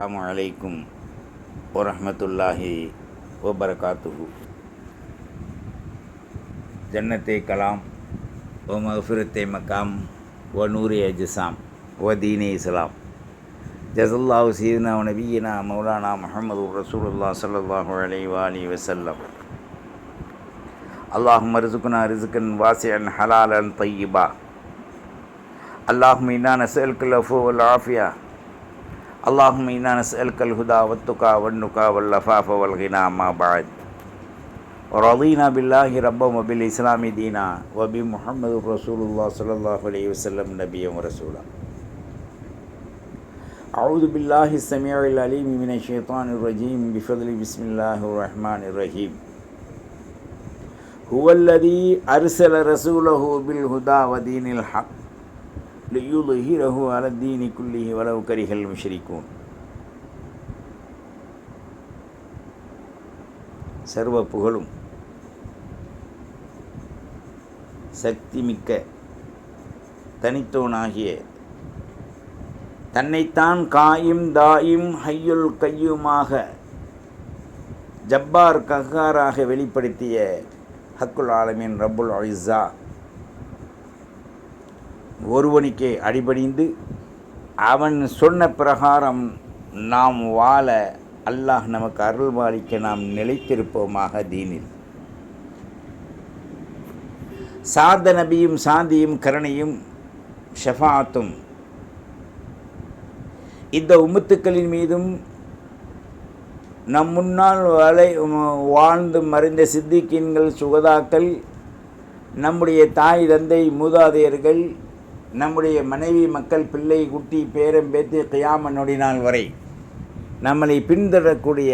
அலாம் அலைக்கும் வரமத்துல்லாஹி வபரகாத்துஹு. ஜன்னத்தை கலாம் ஓ மஃபிரத்தை மக்காம் ஓ நூரி அஜிசாம் ஓ தீனே இஸ்லாம். ஜசல்லாஹு சீதுனா நபீனா மௌலானா முஹமது ரசூலுல்லா சல்லாஹூ அலி வசல்லம் அல்லாஹும் ரிசுக்குனா ரிசுக்கன் வாசியன் ஹலாலன் தையிபா அல்லாஹும் இன்னா நசல் குல் ஆஃபியா. اللهم إنا نسألك الهدى والتقى والنقى واللفاف والغنى ما بعد. ورضينا بالله ربا وبالإسلام دينا وبمحمد رسول الله صلى الله عليه وسلم نبيا ورسولا. أعوذ بالله السميع العليم من الشيطان الرجيم. بفضل بسم الله الرحمن الرحيم. هو الذي أرسل رسوله بالهدى ودين الحق. லியுலுஹிரஹு அலத்தீனி குல்லிஹி வளவு கரிகள் முஷரிக்கும் சர்வ புகழும் சக்திமிக்க தனித்தோனாகிய தன்னைத்தான் காயும் தாயும் ஹையுல் கையுமாக ஜப்பார் கஹாராக வெளிப்படுத்திய ஹக்குல் ஆலமின் ரபுல் அலிசா ஒருவனுக்கே அடிபணிந்து அவன் சொன்ன பிரகாரம் நாம் வாழ அல்லாஹ் நமக்கு அருள்பாலிக்க நாம் நிலைத்திருப்போமாக தீனில். சார்த நபியும் சாந்தியும் கருணையும் ஷஃபாத்தும் இந்த உமுத்துக்களின் மீதும் நம் முன்னால் வலை வாழ்ந்து மறைந்த சித்திக்கின்கள் சுகதாக்கள் நம்முடைய தாய் தந்தை மூதாதையர்கள் நம்முடைய மனைவி மக்கள் பிள்ளை குட்டி பேரம் பேத்து கியாம நொடினால் வரை நம்மளை பின்தொடரக்கூடிய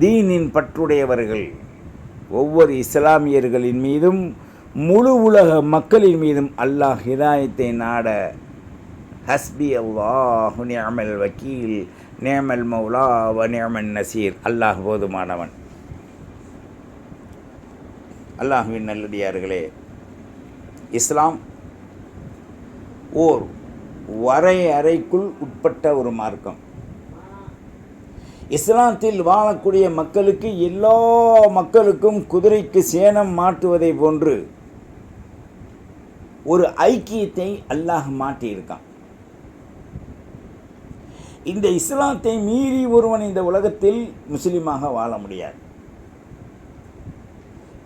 தீனின் பற்றுடையவர்கள் ஒவ்வொரு இஸ்லாமியர்களின் மீதும் முழு உலக மக்களின் மீதும் அல்லாஹ் ஹிதாயத்தை நாட ஹஸ்பி அல்லாஹு நியமல் வக்கீல் நேமல் மௌலா வ நியமன் நசீர். அல்லாஹ் போதுமானவன். அல்லாஹுவின் நல்லடியார்களே இஸ்லாம் ஓர் வரையறைக்குள் உட்பட்ட ஒரு மார்க்கம். இஸ்லாத்தில் வாழக்கூடிய மக்களுக்கு எல்லா மக்களுக்கும் குதிரைக்கு சேனம் மாட்டுவதை போன்று ஒரு ஐக்கியத்தை அல்லாஹ் மாட்டியிருக்கான் இந்த இஸ்லாத்தை மீறி ஒருவன் இந்த உலகத்தில் முஸ்லீமாக வாழ முடியாது.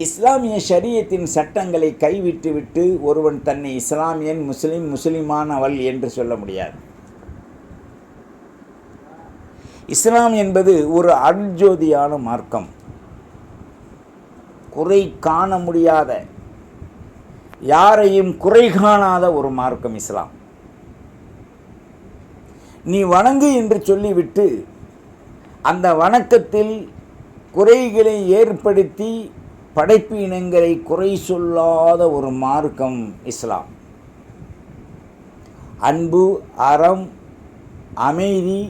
இஸ்லாமிய ஷரியத்தின் சட்டங்களை கைவிட்டு விட்டு ஒருவன் தன்னை இஸ்லாமியன் முஸ்லிம் முஸ்லிமானவள் என்று சொல்ல முடியாது. இஸ்லாம் என்பது ஒரு அருஜோதியான மார்க்கம். குறை காண முடியாத யாரையும் குறை காணாத ஒரு மார்க்கம் இஸ்லாம். நீ வணங்கு என்று சொல்லிவிட்டு அந்த வணக்கத்தில் குறைகளை ஏற்படுத்தி படைப்பு இனங்களை குறை சொல்லாத ஒரு மார்க்கம் இஸ்லாம். அன்பு அறம் அமைதி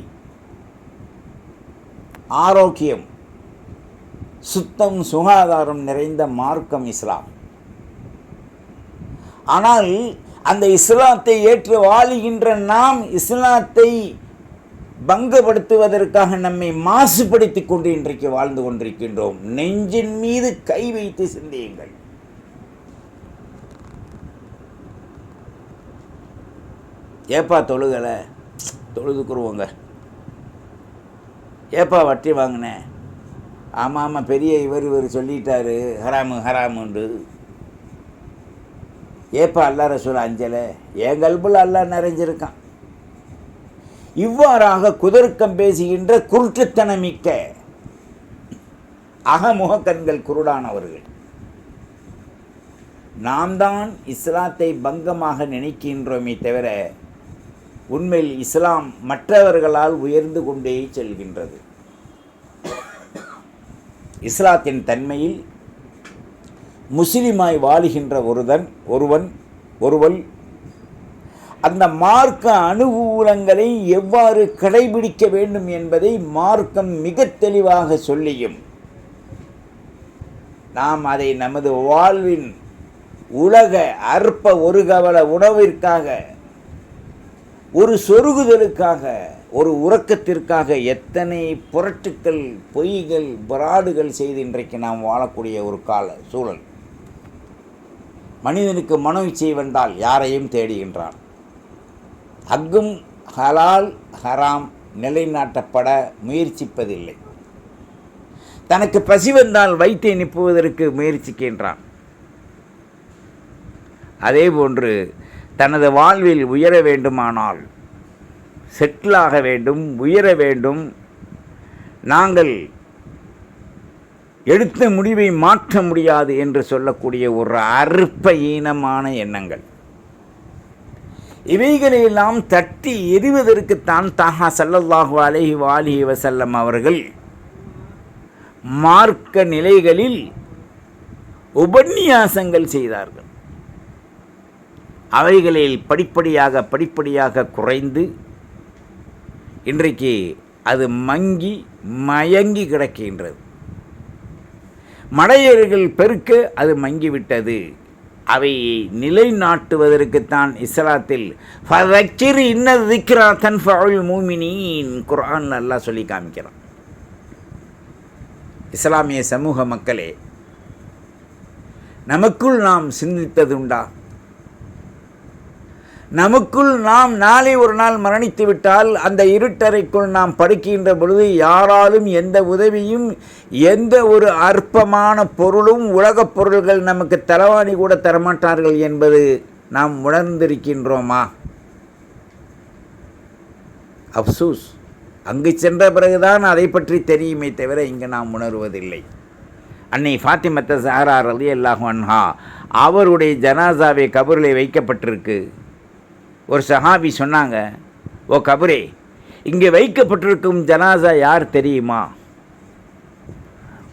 ஆரோக்கியம் சுத்தம் சுகாதாரம் நிறைந்த மார்க்கம் இஸ்லாம். ஆனால் அந்த இஸ்லாத்தை ஏற்று வாழுகின்ற நாம் இஸ்லாத்தை பங்கப்படுத்துவதற்காக நம்மை மாசுபடுத்தி கொண்டு இன்றைக்கு வாழ்ந்து கொண்டிருக்கின்றோம். நெஞ்சின் மீது கை வைத்து சிந்தியுங்கள். ஏப்பா தொழுகலை? தொழுதுக்குருவோங்க ஏப்பா வட்டி வாங்கினேன் ஆமாம் ஆமாம் பெரிய இவர் இவர் சொல்லிட்டாரு. ஹராமு ஹராமுண்டு. ஏப்பா அல்லா ரசூல் அஞ்சலை? என் கல்பில் அல்லா நிறைஞ்சிருக்கான். இவ்வாறாக குதர்க்கம் பேசுகின்ற குருட்டுத்தனமிக்க அகமுக கண்கள் குருடானவர்கள். நாம் தான் இஸ்லாத்தை பங்கமாக நினைக்கின்றோமே தவிர உண்மையில் இஸ்லாம் மற்றவர்களால் உயர்ந்து கொண்டே செல்கின்றது. இஸ்லாத்தின் தன்மையில் முஸ்லிமாய் வாழுகின்ற ஒருதன் ஒருவன் ஒருவன் அந்த மார்க்க அனுகூலங்களை எவ்வாறு கடைபிடிக்க வேண்டும் என்பதை மார்க்கம் மிக தெளிவாக சொல்லியும். நாம் அதை நமது வாழ்வின் உலக அற்ப ஒரு கவல உணவிற்காக ஒரு சொருகுதலுக்காக ஒரு உறக்கத்திற்காக எத்தனை புரட்டுக்கள் பொய்கள் பிராடுகள் செய்து இன்றைக்கு நாம் வாழக்கூடிய ஒரு கால சூழல். மனிதனுக்கு மனோ இச்சை வந்தால் யாரையும் தேடுகின்றான். அங்கும் ஹலால் ஹராம் நிலைநாட்டப்பட முயற்சிப்பதில்லை. தனக்கு பசி வந்தால் வைத்தை நிப்புவதற்கு முயற்சிக்கின்றான். அதேபோன்று தனது வாழ்வில் உயர வேண்டுமானால் செட்டிலாக வேண்டும் உயர வேண்டும். நாங்கள் எடுத்த முடிவை மாற்ற முடியாது என்று சொல்லக்கூடிய ஒரு அற்ப ஈனமான எண்ணங்கள். இவைகளையெல்லாம் தட்டி எறிவதற்குத்தான் தாஹா சல்லல்லாஹு அலஹி வாலிஹி வசல்லம் அவர்கள் மார்க்க நிலைகளில் உபன்யாசங்கள் செய்தார்கள். அவைகளில் படிப்படியாக படிப்படியாக குறைந்து இன்றைக்கு அது மங்கி மயங்கி கிடக்கின்றது. மடையர்கள் பெருக்க அது மங்கிவிட்டது. அவை நிலைநாட்டுவதற்குத்தான் இஸ்லாத்தில். ஃபதக்கிர் இன்ன திக்ரா தன்ஃபுல் மூமினின். குரான் நல்லா சொல்லி காமிக்கிறான். இஸ்லாமிய சமூக மக்களே நமக்குள் நாம் சிந்தித்ததுண்டா? நமக்குள் நாம் நாளை ஒரு நாள் மரணித்து விட்டால் அந்த இருட்டறைக்குள் நாம் படுக்கின்ற பொழுது யாராலும் எந்த உதவியும் எந்த ஒரு அற்பமான பொருளும் உலகப் பொருள்கள் நமக்கு தலவாணி கூட தரமாட்டார்கள் என்பது நாம் உணர்ந்திருக்கின்றோமா? அப்சூஸ். அங்கு சென்ற பிறகுதான் அதை பற்றி தெரியுமே தவிர இங்கு நாம் உணர்வதில்லை. அன்னை ஃபாத்திமத்த சாரா ரலி அல்லாஹ் அன்ஹா அவருடைய ஜனாசாவை கபரில் வைக்கப்பட்டிருக்கு. ஒரு சஹாபி சொன்னாங்க ஓ கபரே இங்கே வைக்கப்பட்டிருக்கும் ஜனாசா யார் தெரியுமா?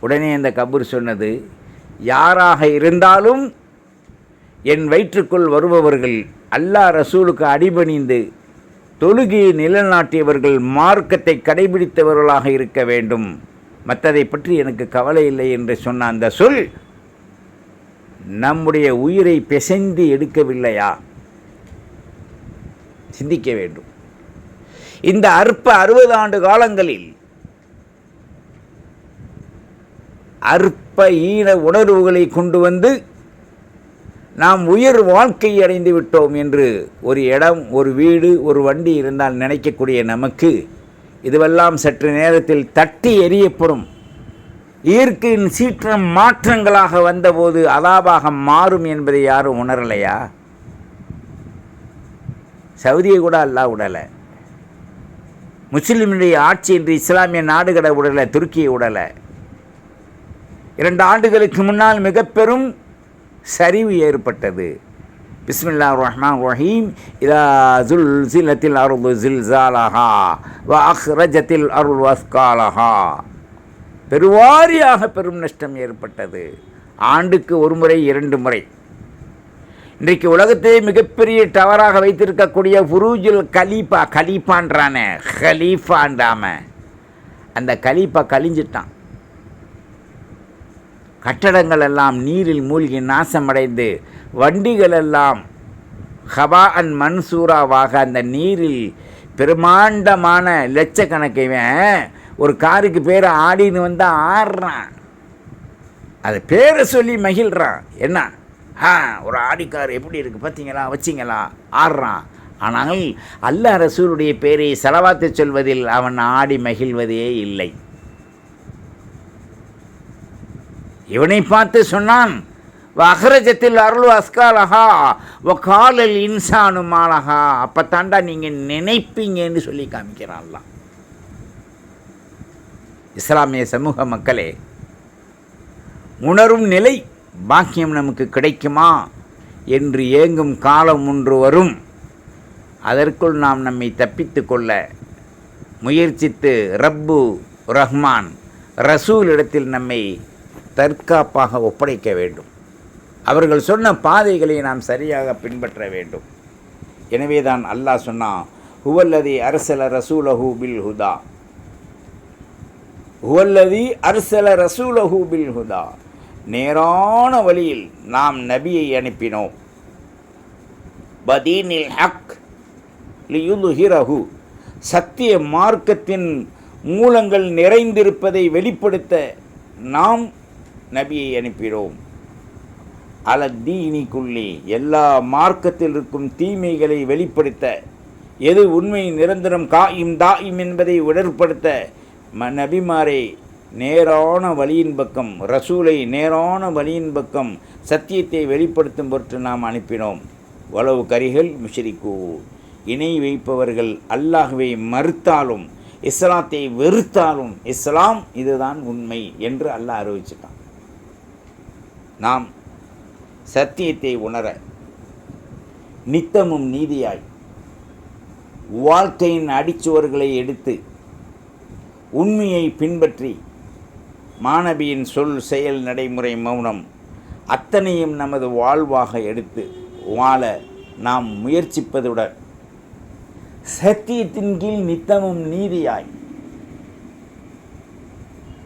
உடனே அந்த கபூர் சொன்னது யாராக இருந்தாலும் என் வயிற்றுக்குள் வருபவர்கள் அல்லாஹ் ரசூலுக்கு அடிபணிந்து தொழுகையை நிலநாட்டியவர்கள் மார்க்கத்தை கடைபிடித்தவர்களாக இருக்க வேண்டும். மற்றதை பற்றி எனக்கு கவலை இல்லை என்று சொன்ன அந்த சொல் நம்முடைய உயிரை பிசைந்து எடுக்கவில்லையா? சிந்திக்க வேண்டும். இந்த அற்ப அறுபது ஆண்டு காலங்களில் அற்ப ஈன உணர்வுகளை கொண்டு வந்து நாம் உயர் வாழ்க்கை அடைந்து விட்டோம் என்று ஒரு இடம் ஒரு வீடு ஒரு வண்டி இருந்தால் நினைக்கக்கூடிய நமக்கு இதுவெல்லாம் சற்று நேரத்தில் தட்டி எறியப்படும். இயற்கையின் சீற்றம் மாற்றங்களாக வந்தபோது அதாபாக மாறும் என்பதை யாரும் உணரலையா? சவுதியை கூட அல்லாஹ் விடலை முஸ்லிமுடைய ஆட்சி என்று இஸ்லாமிய நாடுகளை விடலை துருக்கியை விடலை இரண்டு ஆண்டுகளுக்கு முன்னால் மிக பெரும் சரிவு ஏற்பட்டது. பிஸ்மில்லா ரஹ்மான் ரஹீம். இதா ஜுல் ஜில்லத்தில் அருள் ஜில்சாலஹா வ அஹ்ரஜத்தில் அருள் வஸ்காலஹா. பெருவாரியாக பெரும் நஷ்டம் ஏற்பட்டது. ஆண்டுக்கு ஒரு முறை இரண்டு முறை. இன்றைக்கு உலகத்தையே மிகப்பெரிய டவராக வைத்திருக்கக்கூடிய ஃபுரூஜுல் கலீஃபா கலீஃபான்றானே ஹலீஃபான்றாம அந்த கலீஃபா கழிஞ்சிட்டான். கட்டடங்கள் எல்லாம் நீரில் மூழ்கி நாசமடைந்து வண்டிகள் எல்லாம் ஹபா அன் மன்சூராவாக அந்த நீரில் பிரம்மாண்டமான லட்சக்கணக்கைவன் ஒரு காருக்கு பேர் ஆடின்னு வந்து ஆடுறான். அது பேரை சொல்லி மகிழ்கிறான் என்ன? ஆ ஒரு ஆடிக்கார் எப்படி இருக்குது பார்த்தீங்களா? வச்சிங்களா? ஆடுறான். ஆனால் அல்ல ரசூலுடைய பேரை செலவாத்து சொல்வதில் அவன் ஆடி மகிழ்வதே இல்லை. இவனை பார்த்து சொன்னான் அகரஜத்தில் அருள் அஸ்காலஹா காலல் இன்சானு மாலஹா. அப்போ தாண்டா நீங்கள் நினைப்பீங்கன்னு சொல்லி காமிக்கிறான்லாம் இஸ்லாமிய சமூக மக்களே உணரும் நிலை பாக்கியம் நமக்கு கிடைக்குமா என்று ஏங்கும் காலம் ஒன்று வரும். அதற்குள் நாம் நம்மை தப்பித்து கொள்ள முயற்சித்து ரப்பு ரஹ்மான் ரசூல் இடத்தில் நம்மை தற்காப்பாக ஒப்படைக்க வேண்டும். அவர்கள் சொன்ன பாதைகளை நாம் சரியாக பின்பற்ற வேண்டும். எனவே தான் அல்லாஹ் சொன்னான் ஹுவல்லதி அரசல ரசூலஹூ பில் ஹுதா. ஹுவல்லதி அரசல ரசூலஹூ பில் ஹுதா. நேரான வழியில் நாம் நபியை அனுப்பினோம். பதீனில் ஹக் லியுலுஹிரஹு சத்திய மார்க்கத்தின் மூலங்கள் நிறைந்திருப்பதை வெளிப்படுத்த நாம் நபியை அனுப்பினோம். அலத்தீனிக்குள்ளே எல்லா மார்க்கத்தில் இருக்கும் தீமைகளை வெளிப்படுத்த எது உண்மை நிரந்தரம் காயும் தாயும் என்பதை உடற்படுத்த ம நபிமாரை நேரான வழியின் பக்கம் ரசூலை நேரான வழியின் பக்கம் சத்தியத்தை வெளிப்படுத்தும் பொருட்டு நாம் அனுப்பினோம். வளவு கரிகள் முஷரிக்கு. இணை வைப்பவர்கள் அல்லாஹுவை மறுத்தாலும் இஸ்லாத்தை வெறுத்தாலும் இஸ்லாம் இதுதான் உண்மை என்று அல்லாஹ் அறிவிச்சிட்டான். நாம் சத்தியத்தை உணர நித்தமும் நீதியாய் வாழ்க்கையின் அடிச்சுவர்களை எடுத்து உண்மையை பின்பற்றி மாணவியின் சொல் செயல் நடைமுறை மௌனம் அத்தனையும் நமது வாழ்வாக எடுத்து வாழ நாம் முயற்சிப்பதுடன் சத்தியத்தின் கீழ் நித்தமும் நீதியாய்.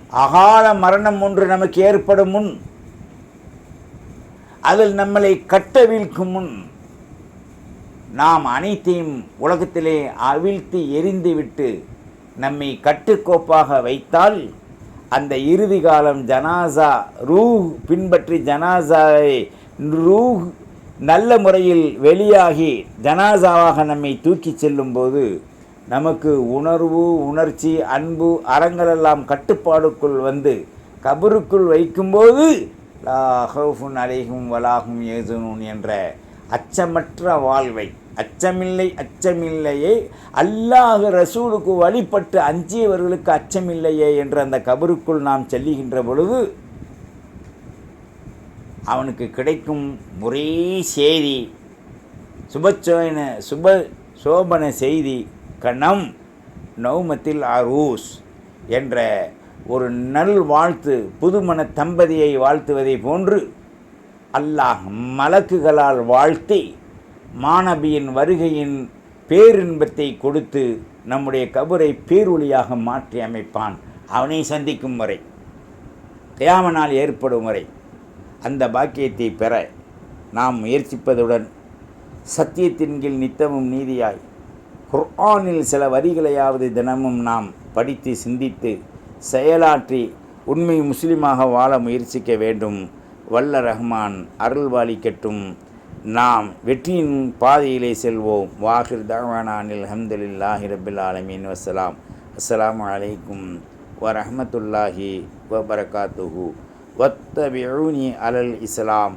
அகால மரணம் ஒன்று நமக்கு ஏற்படும் முன் அதில் நம்மளை கட்டவிழ்க்கும் முன் நாம் அனைத்தையும் உலகத்திலே அவிழ்த்து எரிந்துவிட்டு நம்மை கட்டுக்கோப்பாக வைத்தால் அந்த இறுதி காலம் ஜனாசா ரூஹ் பின்பற்றி ஜனாசாவை ரூஹ் நல்ல முறையில் வெளியாகி ஜனாசாவாக நம்மை தூக்கிச் செல்லும்போது நமக்கு உணர்வு உணர்ச்சி அன்பு அறங்களெல்லாம் கட்டுப்பாடுக்குள் வந்து கபருக்குள் வைக்கும்போது லா ஹவுஃபுன் அலைகும் வலாகும் ஏதுனூன் என்ற அச்சமற்ற வாழ்வை அச்சமில்லை அச்சமில்லையே. அல்லாஹ் ரசூலுக்கு வழிபட்டு அஞ்சியவர்களுக்கு அச்சமில்லையே என்ற அந்த கபருக்குள் நாம் செல்லுகின்ற பொழுது அவனுக்கு கிடைக்கும் ஒரே செய்தி சுபச்சோயன சுப சோபன செய்தி கணம் நௌமத்தில் அரூஸ் என்ற ஒரு நல் வாழ்த்து புதுமண தம்பதியை வாழ்த்துவதை போன்று அல்லாஹ் மலக்குகளால் வாழ்த்தி மாணவியின் வருகையின் பேரின்பத்தை கொடுத்து நம்முடைய கபரை பேரொழியாக மாற்றி அமைப்பான். அவனை சந்திக்கும் வரை கியாமனால் ஏற்படும் வரை அந்த பாக்கியத்தை பெற நாம் முயற்சிப்பதுடன் சத்தியத்தின் கீழ் நித்தமும் நீதியாய் குர்ஆனில் சில வரிகளையாவது தினமும் நாம் படித்து சிந்தித்து செயலாற்றி உண்மை முஸ்லிமாக வாழ முயற்சிக்க வேண்டும். வல்ல ரஹ்மான் அருள்வாளிக்கட்டும். நாம் வெற்றியின் பாதையிலே செல்வோம். வாஹிர் தகவானில் அஹமதுல்லாஹி ரபில் ஆலமீன். வசலாம் அஸ்லாம் வலைக்கும் வரஹமத்துல்லாஹி வபரகாத்துஹு. வத்தபியூனி அலல் இஸ்லாம்.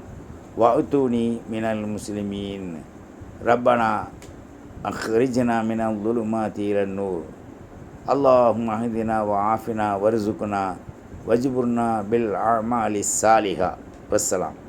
வஅத்தூனி மினல் முஸ்லிமீன். ரப்பனா அஹ்ரிஜனா மினம் துலுமா தீரநூர் அல்லாஹும் அஹதினா வாஃபினா வர்சுகுனா வஜ்புர்னா பில் அமாலி சாலிஹா வசலாம்